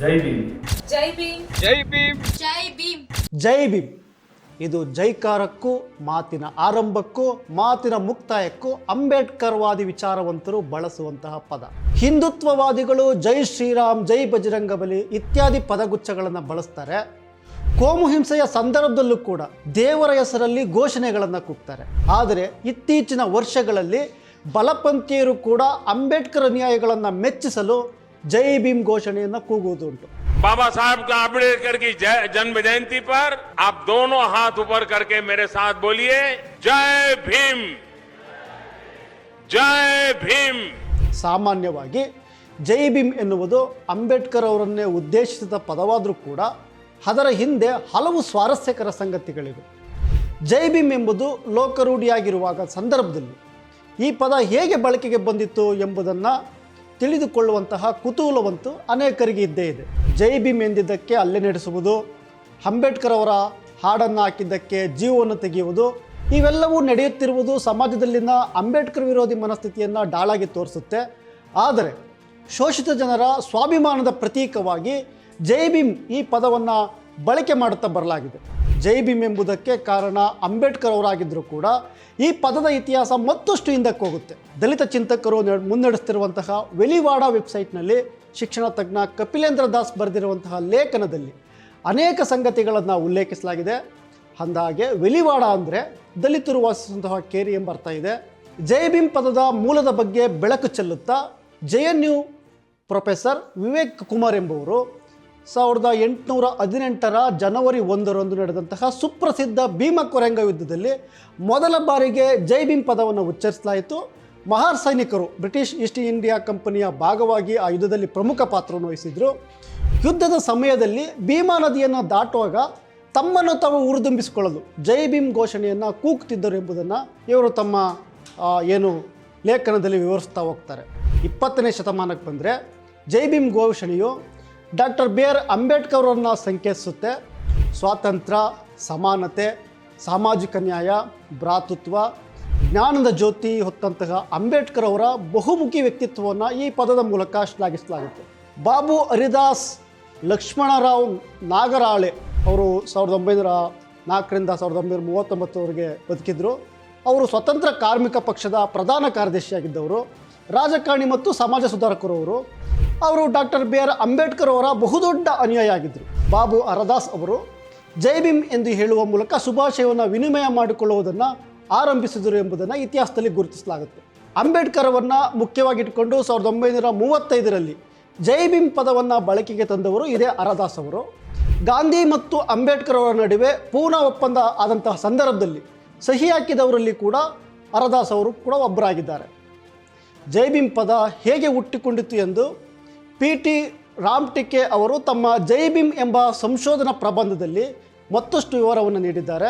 ಜೈ ಭೀಮ್. ಜೈ ಭೀಮ್. ಜೈ ಭೀಮ್. ಜೈ ಭೀಮ್. ಜೈ ಭೀಮ್. ಇದು ಜೈಕಾರಕ್ಕೂ ಮಾತಿನ ಆರಂಭಕ್ಕೂ ಮಾತಿನ ಮುಕ್ತಾಯಕ್ಕೂ ಅಂಬೇಡ್ಕರ್ವಾದಿ ವಿಚಾರವಂತರು ಬಳಸುವಂತಹ ಪದ. ಹಿಂದುತ್ವವಾದಿಗಳು ಜೈ ಶ್ರೀರಾಮ್ ಜೈ ಬಜರಂಗಬಲಿ ಇತ್ಯಾದಿ ಪದಗುಚ್ಛಗಳನ್ನು ಬಳಸ್ತಾರೆ. ಕೋಮು ಹಿಂಸೆಯ ಸಂದರ್ಭದಲ್ಲೂ ಕೂಡ ದೇವರ ಹೆಸರಲ್ಲಿ ಘೋಷಣೆಗಳನ್ನು ಕೂಗ್ತಾರೆ. ಆದರೆ ಇತ್ತೀಚಿನ ವರ್ಷಗಳಲ್ಲಿ ಬಲಪಂಥೀಯರು ಕೂಡ ಅಂಬೇಡ್ಕರ್ ಅನ್ಯಾಯಗಳನ್ನು ಮೆಚ್ಚಿಸಲು ಜೈ ಭೀಮ್ ಘೋಷಣೆಯನ್ನ ಕೂಗುವುದುಂಟು ಬಾಬಾ ಸಾಹೇಬ್ ಅಂಬೇಡ್ಕರ್ ಕಿ ಜನ್ಮ ಜಯಂತಿ ಪರ್ ಆಪ್ ದೋನೋ ಹಾತ್ ಉಪರ್ ಕರ್ಕೆ ಮೇರೆ ಸಾಥ್ ಬೋಲಿಯೇ ಜೈ ಭೀಮ್! ಜೈ ಭೀಮ್! ಸಾಮಾನ್ಯವಾಗಿ ಜೈ ಭೀಮ್ ಎನ್ನುವುದು ಅಂಬೇಡ್ಕರ್ ಅವರನ್ನೇ ಉದ್ದೇಶಿಸಿದ ಪದವಾದರೂ ಕೂಡ ಅದರ ಹಿಂದೆ ಹಲವು ಸ್ವಾರಸ್ಯಕರ ಸಂಗತಿಗಳಿವೆ. ಜೈ ಭೀಮ್ ಎಂಬುದು ಲೋಕರೂಢಿಯಾಗಿರುವಾಗ ಸಂದರ್ಭದಲ್ಲಿ ಈ ಪದ ಹೇಗೆ ಬಳಕೆಗೆ ಬಂದಿತ್ತು ಎಂಬುದನ್ನು ತಿಳಿದುಕೊಳ್ಳುವಂತಹ ಕುತೂಹಲವಂತೂ ಅನೇಕರಿಗೆ ಇದ್ದೇ ಇದೆ. ಜೈ ಭೀಮ್ ಎಂದಿದ್ದಕ್ಕೆ ಅಲ್ಲೇ ನಡೆಸುವುದು, ಅಂಬೇಡ್ಕರ್ ಅವರ ಹಾಡನ್ನು ಹಾಕಿದ್ದಕ್ಕೆ ಜೀವವನ್ನು ತೆಗೆಯುವುದು, ಇವೆಲ್ಲವೂ ನಡೆಯುತ್ತಿರುವುದು ಸಮಾಜದಲ್ಲಿನ ಅಂಬೇಡ್ಕರ್ ವಿರೋಧಿ ಮನಸ್ಥಿತಿಯನ್ನು ಡಾಳಾಗಿ ತೋರಿಸುತ್ತೆ. ಆದರೆ ಶೋಷಿತ ಜನರ ಸ್ವಾಭಿಮಾನದ ಪ್ರತೀಕವಾಗಿ ಜೈ ಭೀಮ್ ಈ ಪದವನ್ನು ಬಳಕೆ ಮಾಡುತ್ತಾ ಬರಲಾಗಿದೆ. ಜೈ ಭೀಮ್ ಎಂಬುದಕ್ಕೆ ಕಾರಣ ಅಂಬೇಡ್ಕರ್ ಅವರಾಗಿದ್ದರೂ ಕೂಡ ಈ ಪದದ ಇತಿಹಾಸ ಮತ್ತಷ್ಟು ಹಿಂದಕ್ಕೆ ಹೋಗುತ್ತೆ. ದಲಿತ ಚಿಂತಕರು ನಡ್- ಮುನ್ನಡೆಸ್ತಿರುವಂತಹ ವೆಲಿವಾಡ ವೆಬ್ಸೈಟ್ನಲ್ಲಿ ಶಿಕ್ಷಣ ತಜ್ಞ ಕಪಿಲೇಂದ್ರ ದಾಸ್ ಬರೆದಿರುವಂತಹ ಲೇಖನದಲ್ಲಿ ಅನೇಕ ಸಂಗತಿಗಳನ್ನು ಉಲ್ಲೇಖಿಸಲಾಗಿದೆ. ಅಂದಹಾಗೆ ವೆಲಿವಾಡ ಅಂದರೆ ದಲಿತರು ವಾಸಿಸುವಂತಹ ಕೇರಿ ಎಂಬ ಅರ್ಥ ಇದೆ? ಜೈ ಭೀಮ್ ಪದದ ಮೂಲದ ಬಗ್ಗೆ ಬೆಳಕು ಚೆಲ್ಲುತ್ತಾ J N U professor Vivek Kumar ಎಂಬುವರು ಸಾವಿರದ ಎಂಟುನೂರ ಹದಿನೆಂಟರ ಜನವರಿ ಒಂದರಂದು ನಡೆದಂತಹ ಸುಪ್ರಸಿದ್ಧ ಭೀಮ ಕೊರೆಂಗ ಯುದ್ಧದಲ್ಲಿ ಮೊದಲ ಬಾರಿಗೆ ಜೈ ಭೀಮ್ ಪದವನ್ನು ಉಚ್ಚರಿಸಲಾಯಿತು. ಮಹಾರ್ ಸೈನಿಕರು ಬ್ರಿಟಿಷ್ ಈಸ್ಟ್ ಇಂಡಿಯಾ ಕಂಪನಿಯ ಭಾಗವಾಗಿ ಆ ಯುದ್ಧದಲ್ಲಿ ಪ್ರಮುಖ ಪಾತ್ರವನ್ನು ವಹಿಸಿದರು. ಯುದ್ಧದ ಸಮಯದಲ್ಲಿ ಭೀಮಾ ನದಿಯನ್ನು ದಾಟುವಾಗ ತಮ್ಮನ್ನು ತಾವು ಉರಿದುಂಬಿಸಿಕೊಳ್ಳಲು ಜೈ ಭೀಮ್ ಘೋಷಣೆಯನ್ನು ಕೂಗ್ತಿದ್ದರು ಎಂಬುದನ್ನು ಇವರು ತಮ್ಮ ಏನು ಲೇಖನದಲ್ಲಿ ವಿವರಿಸ್ತಾ ಹೋಗ್ತಾರೆ. ಇಪ್ಪತ್ತನೇ ಶತಮಾನಕ್ಕೆ ಬಂದರೆ ಜೈ ಭೀಮ್ ಘೋಷಣೆಯು ಡಾಕ್ಟರ್ ಬಿ ಆರ್ ಅಂಬೇಡ್ಕರ್ ಅವರನ್ನು ಸಂಕೇತಿಸುತ್ತೆ. ಸ್ವಾತಂತ್ರ್ಯ ಸಮಾನತೆ, ಸಾಮಾಜಿಕ ನ್ಯಾಯ, ಭ್ರಾತೃತ್ವ, ಜ್ಞಾನದ ಜ್ಯೋತಿ ಹೊತ್ತಂತಹ ಅಂಬೇಡ್ಕರ್ ಅವರ ಬಹುಮುಖಿ ವ್ಯಕ್ತಿತ್ವವನ್ನು ಈ ಪದದ ಮೂಲಕ ಶ್ಲಾಘಿಸಲಾಗುತ್ತೆ. ಬಾಬು ಹರಿದಾಸ್ ಲಕ್ಷ್ಮಣರಾವ್ ನಾಗರಾಳೆ ಅವರು ಸಾವಿರದ ಒಂಬೈನೂರ ನಾಲ್ಕರಿಂದ ಸಾವಿರದ ಒಂಬೈನೂರ ಮೂವತ್ತೊಂಬತ್ತರವರೆಗೆ ಬದುಕಿದ್ರು. ಅವರು ಸ್ವತಂತ್ರ ಕಾರ್ಮಿಕ ಪಕ್ಷದ ಪ್ರಧಾನ ಕಾರ್ಯದರ್ಶಿಯಾಗಿದ್ದವರು. ರಾಜಕಾರಣಿ ಮತ್ತು ಸಮಾಜ ಸುಧಾರಕರು ಅವರು ಡಾಕ್ಟರ್ ಬಿ ಆರ್ ಅಂಬೇಡ್ಕರ್ ಅವರ ಬಹುದೊಡ್ಡ ಅನುಯಾಯಿ ಆಗಿದ್ದರು ಬಾಬು ಅರದಾಸ್ ಅವರು ಜೈ ಭೀಮ್ ಎಂದು ಹೇಳುವ ಮೂಲಕ ಶುಭಾಶಯವನ್ನು ವಿನಿಮಯ ಮಾಡಿಕೊಳ್ಳುವುದನ್ನು ಆರಂಭಿಸಿದರು ಎಂಬುದನ್ನು ಇತಿಹಾಸದಲ್ಲಿ ಗುರುತಿಸಲಾಗುತ್ತೆ ಅಂಬೇಡ್ಕರ್ ಮುಖ್ಯವಾಗಿಟ್ಟುಕೊಂಡು ಸಾವಿರದ ಒಂಬೈನೂರ ಮೂವತ್ತೈದರಲ್ಲಿ ಜೈ ಭೀಮ್ ಪದವನ್ನು ಬಳಕೆಗೆ ತಂದವರು ಇದೇ ಅರದಾಸ್ ಅವರು. ಗಾಂಧಿ ಮತ್ತು ಅಂಬೇಡ್ಕರ್ ಅವರ ನಡುವೆ ಪೂರ್ಣ ಒಪ್ಪಂದ ಆದಂತಹ ಸಂದರ್ಭದಲ್ಲಿ ಸಹಿ ಹಾಕಿದವರಲ್ಲಿ ಕೂಡ ಅರದಾಸ್ ಅವರು ಕೂಡ ಒಬ್ಬರಾಗಿದ್ದಾರೆ. ಜೈ ಭೀಮ್ ಪದ ಹೇಗೆ ಹುಟ್ಟಿಕೊಂಡಿತು ಎಂದು ಪಿ ಟಿ ರಾಮ್ಟಿಕೆ ಅವರು ತಮ್ಮ ಜೈಬಿಮ್ ಎಂಬ ಸಂಶೋಧನಾ ಪ್ರಬಂಧದಲ್ಲಿ ಮತ್ತಷ್ಟು ವಿವರವನ್ನು ನೀಡಿದ್ದಾರೆ.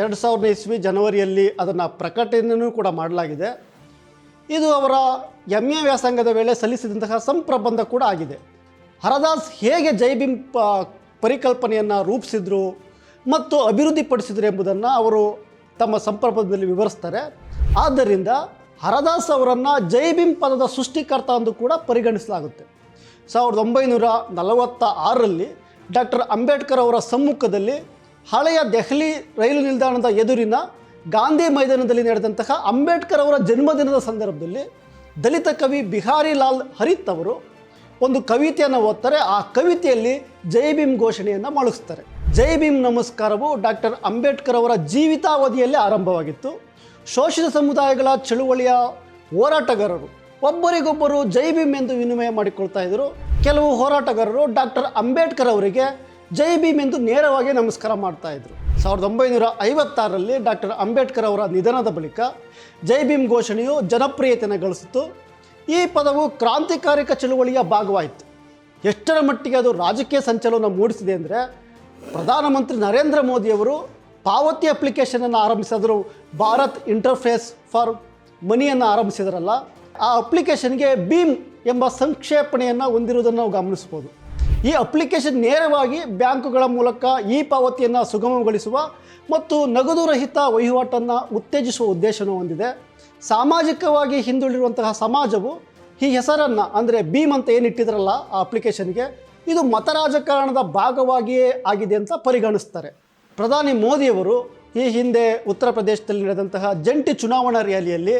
ಎರಡು ಸಾವಿರದ ಇಸ್ವಿ ಜನವರಿಯಲ್ಲಿ ಅದನ್ನು ಪ್ರಕಟಣೆಯೂ ಕೂಡ ಮಾಡಲಾಗಿದೆ. ಇದು ಅವರ ಎಂ ಎ ವ್ಯಾಸಂಗದ ವೇಳೆ ಸಲ್ಲಿಸಿದಂತಹ ಸಂಪ್ರಬಂಧ ಕೂಡ ಆಗಿದೆ. ಹರದಾಸ್ ಹೇಗೆ ಜೈಬಿಮ್ ಪರಿಕಲ್ಪನೆಯನ್ನು ರೂಪಿಸಿದ್ರು ಮತ್ತು ಅಭಿವೃದ್ಧಿಪಡಿಸಿದರು ಎಂಬುದನ್ನು ಅವರು ತಮ್ಮ ಸಂಪ್ರಬಂಧದಲ್ಲಿ ವಿವರಿಸ್ತಾರೆ. ಆದ್ದರಿಂದ ಹರದಾಸ್ ಅವರನ್ನು ಜೈಬಿಮ್ ಪದದ ಸೃಷ್ಟಿಕರ್ತ ಎಂದು ಕೂಡ ಪರಿಗಣಿಸಲಾಗುತ್ತೆ. ಸಾವಿರದ ಒಂಬೈನೂರ ನಲವತ್ತ ಆರರಲ್ಲಿ ಡಾಕ್ಟರ್ ಅಂಬೇಡ್ಕರ್ ಅವರ ಸಮ್ಮುಖದಲ್ಲಿ ಹಳೆಯ ದೆಹಲಿ ರೈಲು ನಿಲ್ದಾಣದ ಎದುರಿನ ಗಾಂಧಿ ಮೈದಾನದಲ್ಲಿ ನಡೆದಂತಹ ಅಂಬೇಡ್ಕರ್ ಅವರ ಜನ್ಮದಿನದ ಸಂದರ್ಭದಲ್ಲಿ ದಲಿತ ಕವಿ ಬಿಹಾರಿ ಲಾಲ್ ಹರಿತ್ ಅವರು ಒಂದು ಕವಿತೆಯನ್ನು ಓದ್ತಾರೆ. ಆ ಕವಿತೆಯಲ್ಲಿ ಜೈ ಭೀಮ್ ಘೋಷಣೆಯನ್ನು ಮಾಡಿಸ್ತಾರೆ. ಜೈ ಭೀಮ್ ನಮಸ್ಕಾರವು ಡಾಕ್ಟರ್ ಅಂಬೇಡ್ಕರ್ ಅವರ ಜೀವಿತಾವಧಿಯಲ್ಲಿ ಆರಂಭವಾಗಿತ್ತು. ಶೋಷಿತ ಸಮುದಾಯಗಳ ಚಳುವಳಿಯ ಹೋರಾಟಗಾರರು ಒಬ್ಬರಿಗೊಬ್ಬರು ಜೈ ಭೀಮ್ ಎಂದು ವಿನಿಮಯ ಮಾಡಿಕೊಳ್ತಾ ಇದ್ದರು. ಕೆಲವು ಹೋರಾಟಗಾರರು ಡಾಕ್ಟರ್ ಅಂಬೇಡ್ಕರ್ ಅವರಿಗೆ ಜೈ ಭೀಮ್ ಎಂದು ನೇರವಾಗಿ ನಮಸ್ಕಾರ ಮಾಡ್ತಾ ಇದ್ರು. ಸಾವಿರದ ಒಂಬೈನೂರ ಐವತ್ತಾರರಲ್ಲಿ ಡಾಕ್ಟರ್ ಅಂಬೇಡ್ಕರ್ ಅವರ ನಿಧನದ ಬಳಿಕ ಜೈ ಭೀಮ್ ಘೋಷಣೆಯು ಜನಪ್ರಿಯತೆಯನ್ನು ಗಳಿಸಿತು. ಈ ಪದವು ಕ್ರಾಂತಿಕಾರಿಕ ಚಳುವಳಿಯ ಭಾಗವಾಯಿತು. ಎಷ್ಟರ ಮಟ್ಟಿಗೆ ಅದು ರಾಜಕೀಯ ಸಂಚಲನ ಮೂಡಿಸಿದೆ ಅಂದರೆ ಪ್ರಧಾನಮಂತ್ರಿ ನರೇಂದ್ರ ಮೋದಿಯವರು ಪಾವತಿ ಅಪ್ಲಿಕೇಶನನ್ನು ಆರಂಭಿಸಿದರು. ಭಾರತ್ ಇಂಟರ್ಫೇಸ್ ಫಾರ್ ಮನಿಯನ್ನು ಆರಂಭಿಸಿದ್ರಲ್ಲ ಆ ಅಪ್ಲಿಕೇಶನ್ಗೆ ಭೀಮ್ ಎಂಬ ಸಂಕ್ಷೇಪಣೆಯನ್ನು ಹೊಂದಿರುವುದನ್ನು ನಾವು ಗಮನಿಸ್ಬೋದು ಈ ಅಪ್ಲಿಕೇಶನ್ ನೇರವಾಗಿ ಬ್ಯಾಂಕುಗಳ ಮೂಲಕ ಈ ಪಾವತಿಯನ್ನು ಸುಗಮಗೊಳಿಸುವ ಮತ್ತು ನಗದು ರಹಿತ ವಹಿವಾಟನ್ನು ಉತ್ತೇಜಿಸುವ ಉದ್ದೇಶವನ್ನು ಹೊಂದಿದೆ. ಸಾಮಾಜಿಕವಾಗಿ ಹಿಂದುಳಿರುವಂತಹ ಸಮಾಜವು ಈ ಹೆಸರನ್ನು ಅಂದರೆ ಭೀಮ್ ಅಂತ ಏನು ಇಟ್ಟಿದ್ರಲ್ಲ ಆ ಅಪ್ಲಿಕೇಶನ್ಗೆ, ಇದು ಮತ ರಾಜಕಾರಣದ ಭಾಗವಾಗಿಯೇ ಆಗಿದೆ ಅಂತ ಪರಿಗಣಿಸ್ತಾರೆ. ಪ್ರಧಾನಿ ಮೋದಿಯವರು ಈ ಹಿಂದೆ ಉತ್ತರ ಪ್ರದೇಶದಲ್ಲಿ ನಡೆದಂತಹ ಜಂಟಿ ಚುನಾವಣಾ ರ್ಯಾಲಿಯಲ್ಲಿ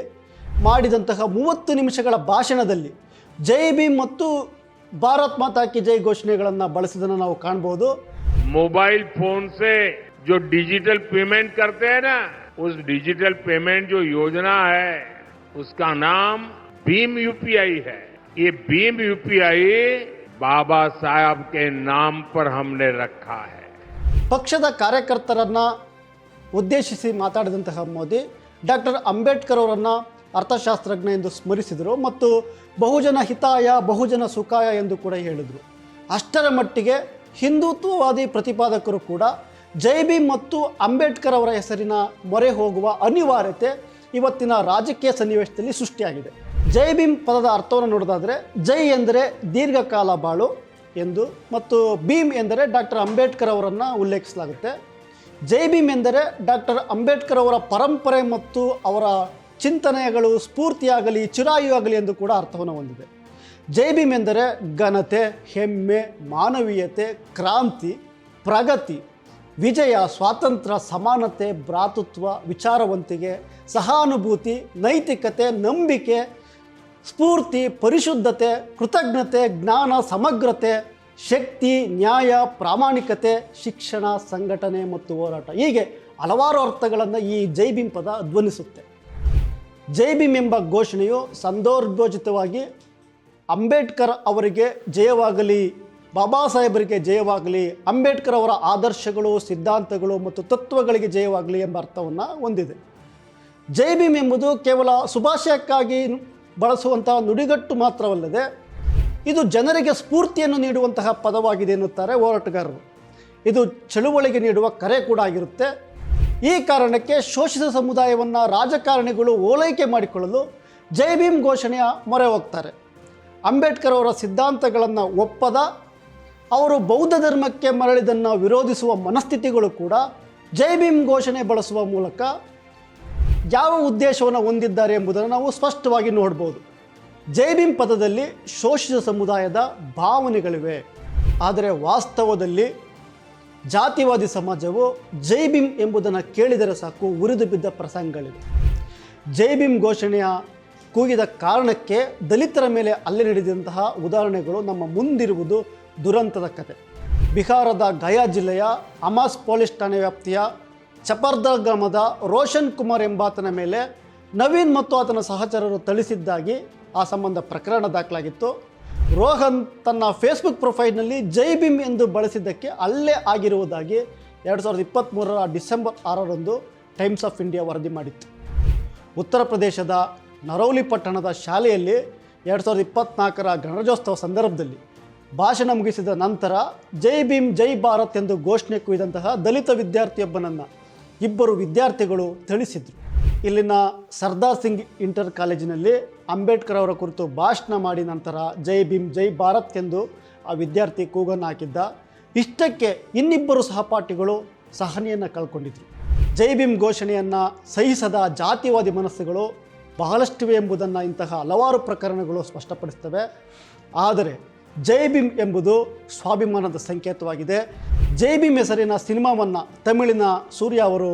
ಮಾಡಿದಂತಹ ಮೂವತ್ತು ನಿಮಿಷಗಳ ಭಾಷಣದಲ್ಲಿ ಜೈ ಭೀಮ್ ಮತ್ತು ಭಾರತ್ ಮಾತಾ ಕಿ ಜೈ ಘೋಷಣೆಗಳನ್ನು ಬಳಸಿದ್ದನ್ನು ನಾವು ಕಾಣ್ಬೋದು मोबाइल फोन से जो डिजिटल पेमेंट करते हैं ना उस डिजिटल पेमेंट जो योजना है उसका नाम भीम यूपीआई है ये भीम यूपीआई बाबा साहब के नाम पर हमने रखा है ಪಕ್ಷದ ಕಾರ್ಯಕರ್ತರನ್ನ ಉದ್ದೇಶಿಸಿ ಮಾತಾಡಿದಂತಹ ಮೋದಿ ಡಾಕ್ಟರ್ ಅಂಬೇಡ್ಕರ್ ಅವರನ್ನು ಅರ್ಥಶಾಸ್ತ್ರಜ್ಞ ಎಂದು ಸ್ಮರಿಸಿದರು ಮತ್ತು ಬಹುಜನ ಹಿತಾಯ, ಬಹುಜನ ಸುಖಾಯ ಎಂದು ಕೂಡ ಹೇಳಿದರು. ಅಷ್ಟರ ಮಟ್ಟಿಗೆ ಹಿಂದುತ್ವವಾದಿ ಪ್ರತಿಪಾದಕರು ಕೂಡ ಜೈ ಭೀಮ್ ಮತ್ತು ಅಂಬೇಡ್ಕರ್ ಅವರ ಹೆಸರಿನ ಮೊರೆ ಹೋಗುವ ಅನಿವಾರ್ಯತೆ ಇವತ್ತಿನ ರಾಜಕೀಯ ಸನ್ನಿವೇಶದಲ್ಲಿ ಸೃಷ್ಟಿಯಾಗಿದೆ. ಜೈ ಭೀಮ್ ಪದದ ಅರ್ಥವನ್ನು ನೋಡೋದಾದರೆ, ಜೈ ಎಂದರೆ ದೀರ್ಘಕಾಲ ಬಾಳು ಎಂದು ಮತ್ತು ಭೀಮ್ ಎಂದರೆ ಡಾಕ್ಟರ್ ಅಂಬೇಡ್ಕರ್ ಅವರನ್ನು ಉಲ್ಲೇಖಿಸಲಾಗುತ್ತೆ. ಜೈ ಭೀಮ್ ಎಂದರೆ ಡಾಕ್ಟರ್ ಅಂಬೇಡ್ಕರ್ ಅವರ ಪರಂಪರೆ ಮತ್ತು ಅವರ ಚಿಂತನೆಗಳು ಸ್ಫೂರ್ತಿಯಾಗಲಿ ಚಿರಾಯು ಎಂದು ಕೂಡ ಅರ್ಥವನ್ನು ಹೊಂದಿದೆ. ಜೈ ಭೀಮ್ ಎಂದರೆ ಘನತೆ, ಹೆಮ್ಮೆ, ಮಾನವೀಯತೆ, ಕ್ರಾಂತಿ, ಪ್ರಗತಿ, ವಿಜಯ, ಸ್ವಾತಂತ್ರ್ಯ, ಸಮಾನತೆ, ಭ್ರಾತೃತ್ವ ವಿಚಾರವಂತಿಗೆ ಸಹಾನುಭೂತಿ, ನೈತಿಕತೆ, ನಂಬಿಕೆ, ಸ್ಫೂರ್ತಿ, ಪರಿಶುದ್ಧತೆ, ಕೃತಜ್ಞತೆ, ಜ್ಞಾನ, ಸಮಗ್ರತೆ, ಶಕ್ತಿ, ನ್ಯಾಯ, ಪ್ರಾಮಾಣಿಕತೆ, ಶಿಕ್ಷಣ, ಸಂಘಟನೆ ಮತ್ತು ಹೋರಾಟ. ಹೀಗೆ ಹಲವಾರು ಅರ್ಥಗಳನ್ನು ಈ ಜೈ ಪದ ಧ್ವನಿಸುತ್ತೆ. ಜೈ ಭೀಮ್ ಎಂಬ ಘೋಷಣೆಯು ಸಂದರ್ಭೋಚಿತವಾಗಿ ಅಂಬೇಡ್ಕರ್ ಅವರಿಗೆ ಜಯವಾಗಲಿ, ಬಾಬಾ ಸಾಹೇಬರಿಗೆ ಜಯವಾಗಲಿ, ಅಂಬೇಡ್ಕರ್ ಅವರ ಆದರ್ಶಗಳು, ಸಿದ್ಧಾಂತಗಳು ಮತ್ತು ತತ್ವಗಳಿಗೆ ಜಯವಾಗಲಿ ಎಂಬ ಅರ್ಥವನ್ನು ಹೊಂದಿದೆ. ಜೈ ಭೀಮ್ ಎಂಬುದು ಕೇವಲ ಶುಭಾಶಯಕ್ಕಾಗಿ ಬಳಸುವಂತಹ ನುಡಿಗಟ್ಟು ಮಾತ್ರವಲ್ಲದೆ ಇದು ಜನರಿಗೆ ಸ್ಫೂರ್ತಿಯನ್ನು ನೀಡುವಂತಹ ಪದವಾಗಿದೆ ಎನ್ನುತ್ತಾರೆ ಹೋರಾಟಗಾರರು. ಇದು ಚಳುವಳಿಗೆ ನೀಡುವ ಕರೆ ಕೂಡ ಆಗಿರುತ್ತೆ. ಈ ಕಾರಣಕ್ಕೆ ಶೋಷಿತ ಸಮುದಾಯವನ್ನು ರಾಜಕಾರಣಿಗಳು ಓಲೈಕೆ ಮಾಡಿಕೊಳ್ಳಲು ಜೈ ಭೀಮ್ ಘೋಷಣೆಯ ಮೊರೆ ಹೋಗ್ತಾರೆ. ಅಂಬೇಡ್ಕರ್ ಅವರ ಸಿದ್ಧಾಂತಗಳನ್ನು ಒಪ್ಪದ ಅವರು ಬೌದ್ಧ ಧರ್ಮಕ್ಕೆ ಮರಳಿದನ್ನು ವಿರೋಧಿಸುವ ಮನಸ್ಥಿತಿಗಳು ಕೂಡ ಜೈ ಭೀಮ್ ಘೋಷಣೆ ಬಳಸುವ ಮೂಲಕ ಯಾವ ಉದ್ದೇಶವನ್ನು ಹೊಂದಿದ್ದಾರೆ ಎಂಬುದನ್ನು ನಾವು ಸ್ಪಷ್ಟವಾಗಿ ನೋಡ್ಬೋದು. ಜೈ ಭೀಮ್ ಪದದಲ್ಲಿ ಶೋಷಿತ ಸಮುದಾಯದ ಭಾವನೆಗಳಿವೆ. ಆದರೆ ವಾಸ್ತವದಲ್ಲಿ ಜಾತಿವಾದಿ ಸಮಾಜವು ಜೈ ಭೀಮ್ ಎಂಬುದನ್ನು ಕೇಳಿದರೆ ಸಾಕು ಉರಿದು ಬಿದ್ದ ಪ್ರಸಂಗಗಳಿವೆ. ಜೈ ಭೀಮ್ ಘೋಷಣೆಯ ಕೂಗಿದ ಕಾರಣಕ್ಕೆ ದಲಿತರ ಮೇಲೆ ಹಲ್ಲೆ ನಡೆದಂತಹ ಉದಾಹರಣೆಗಳು ನಮ್ಮ ಮುಂದಿರುವುದು ದುರಂತದ ಕತೆ. ಬಿಹಾರದ ಗಯಾ ಜಿಲ್ಲೆಯ ಅಮಾಸ್ ಪೊಲೀಸ್ ಠಾಣೆ ವ್ಯಾಪ್ತಿಯ ಚಪರ್ದ ಗ್ರಾಮದ ರೋಷನ್ ಕುಮಾರ್ ಎಂಬಾತನ ಮೇಲೆ ನವೀನ್ ಮತ್ತು ಆತನ ಸಹಚರರು ಥಳಿಸಿದ್ದಾಗಿ ಆ ಸಂಬಂಧ ಪ್ರಕರಣ ದಾಖಲಾಗಿತ್ತು. ರೋಹನ್ ತನ್ನ ಫೇಸ್ಬುಕ್ ಪ್ರೊಫೈಲ್ನಲ್ಲಿ ಜೈ ಭೀಮ್ ಎಂದು ಬಳಸಿದ್ದಕ್ಕೆ ಅಲ್ಲೇ ಆಗಿರುವುದಾಗಿ ಎರಡು ಸಾವಿರದ ಇಪ್ಪತ್ತ್ಮೂರರ ಡಿಸೆಂಬರ್ ಆರರಂದು ಟೈಮ್ಸ್ ಆಫ್ ಇಂಡಿಯಾ ವರದಿ ಮಾಡಿತ್ತು. ಉತ್ತರ ಪ್ರದೇಶದ ನರೌಲಿ ಪಟ್ಟಣದ ಶಾಲೆಯಲ್ಲಿ ಎರಡು ಸಾವಿರದ ಇಪ್ಪತ್ತ್ನಾಲ್ಕರ ಗಣರಾಜ್ಯೋತ್ಸವ ಸಂದರ್ಭದಲ್ಲಿ ಭಾಷಣ ಮುಗಿಸಿದ ನಂತರ ಜೈ ಭೀಮ್ ಜೈ ಭಾರತ್ ಎಂದು ಘೋಷಣೆ ಕುಯ್ದಂತಹ ದಲಿತ ವಿದ್ಯಾರ್ಥಿಯೊಬ್ಬನನ್ನು ಇಬ್ಬರು ವಿದ್ಯಾರ್ಥಿಗಳು ತಿಳಿಸಿದರು ಇಲ್ಲಿನ ಸರ್ದಾರ್ ಸಿಂಗ್ ಇಂಟರ್ ಕಾಲೇಜಿನಲ್ಲಿ ಅಂಬೇಡ್ಕರ್ ಅವರ ಕುರಿತು ಭಾಷಣ ಮಾಡಿ ನಂತರ ಜೈ ಭೀಮ್, ಜೈ ಭಾರತ್ ಎಂದು ಆ ವಿದ್ಯಾರ್ಥಿ ಕೂಗನ್ನು ಹಾಕಿದ್ದ. ಇಷ್ಟಕ್ಕೆ ಇನ್ನಿಬ್ಬರು ಸಹಪಾಠಿಗಳು ಸಹನೆಯನ್ನು ಕಳ್ಕೊಂಡಿದ್ರು. ಜೈ ಭೀಮ್ ಘೋಷಣೆಯನ್ನು ಸಹಿಸದ ಜಾತಿವಾದಿ ಮನಸ್ಸುಗಳು ಬಹಳಷ್ಟಿವೆ ಎಂಬುದನ್ನು ಇಂತಹ ಹಲವಾರು ಪ್ರಕರಣಗಳು ಸ್ಪಷ್ಟಪಡಿಸ್ತವೆ. ಆದರೆ ಜೈ ಭೀಮ್ ಎಂಬುದು ಸ್ವಾಭಿಮಾನದ ಸಂಕೇತವಾಗಿದೆ. ಜೈ ಭೀಮ್ ಹೆಸರಿನ ಸಿನಿಮಾವನ್ನು ತಮಿಳಿನ ಸೂರ್ಯ ಅವರು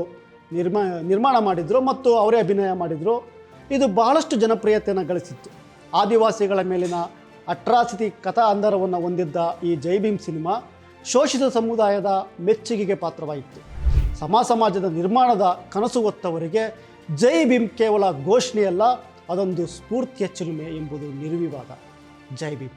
ನಿರ್ಮಾ, ನಿರ್ಮಾಣ ಮಾಡಿದರು ಮತ್ತು ಅವರೇ ಅಭಿನಯ ಮಾಡಿದರು. ಇದು ಬಹಳಷ್ಟು ಜನಪ್ರಿಯತೆಯನ್ನು ಗಳಿಸಿತ್ತು. ಆದಿವಾಸಿಗಳ ಮೇಲಿನ ಅಟ್ರಾಸಿಟಿ ಕಥಾ ಅಂದರವನ್ನು ಹೊಂದಿದ್ದ ಈ ಜೈ ಭೀಮ್ ಸಿನಿಮಾ ಶೋಷಿತ ಸಮುದಾಯದ ಮೆಚ್ಚುಗೆಗೆ ಪಾತ್ರವಾಯಿತು. ಸಮ ಸಮಾಜದ ನಿರ್ಮಾಣದ ಕನಸು ಹೊತ್ತವರಿಗೆ ಜೈ ಭೀಮ್ ಕೇವಲ ಘೋಷಣೆಯಲ್ಲ, ಅದೊಂದು ಸ್ಫೂರ್ತಿಯ ಚಿಲುಮೆ ಎಂಬುದು ನಿರ್ವಿವಾದ. ಜೈ ಭೀಮ್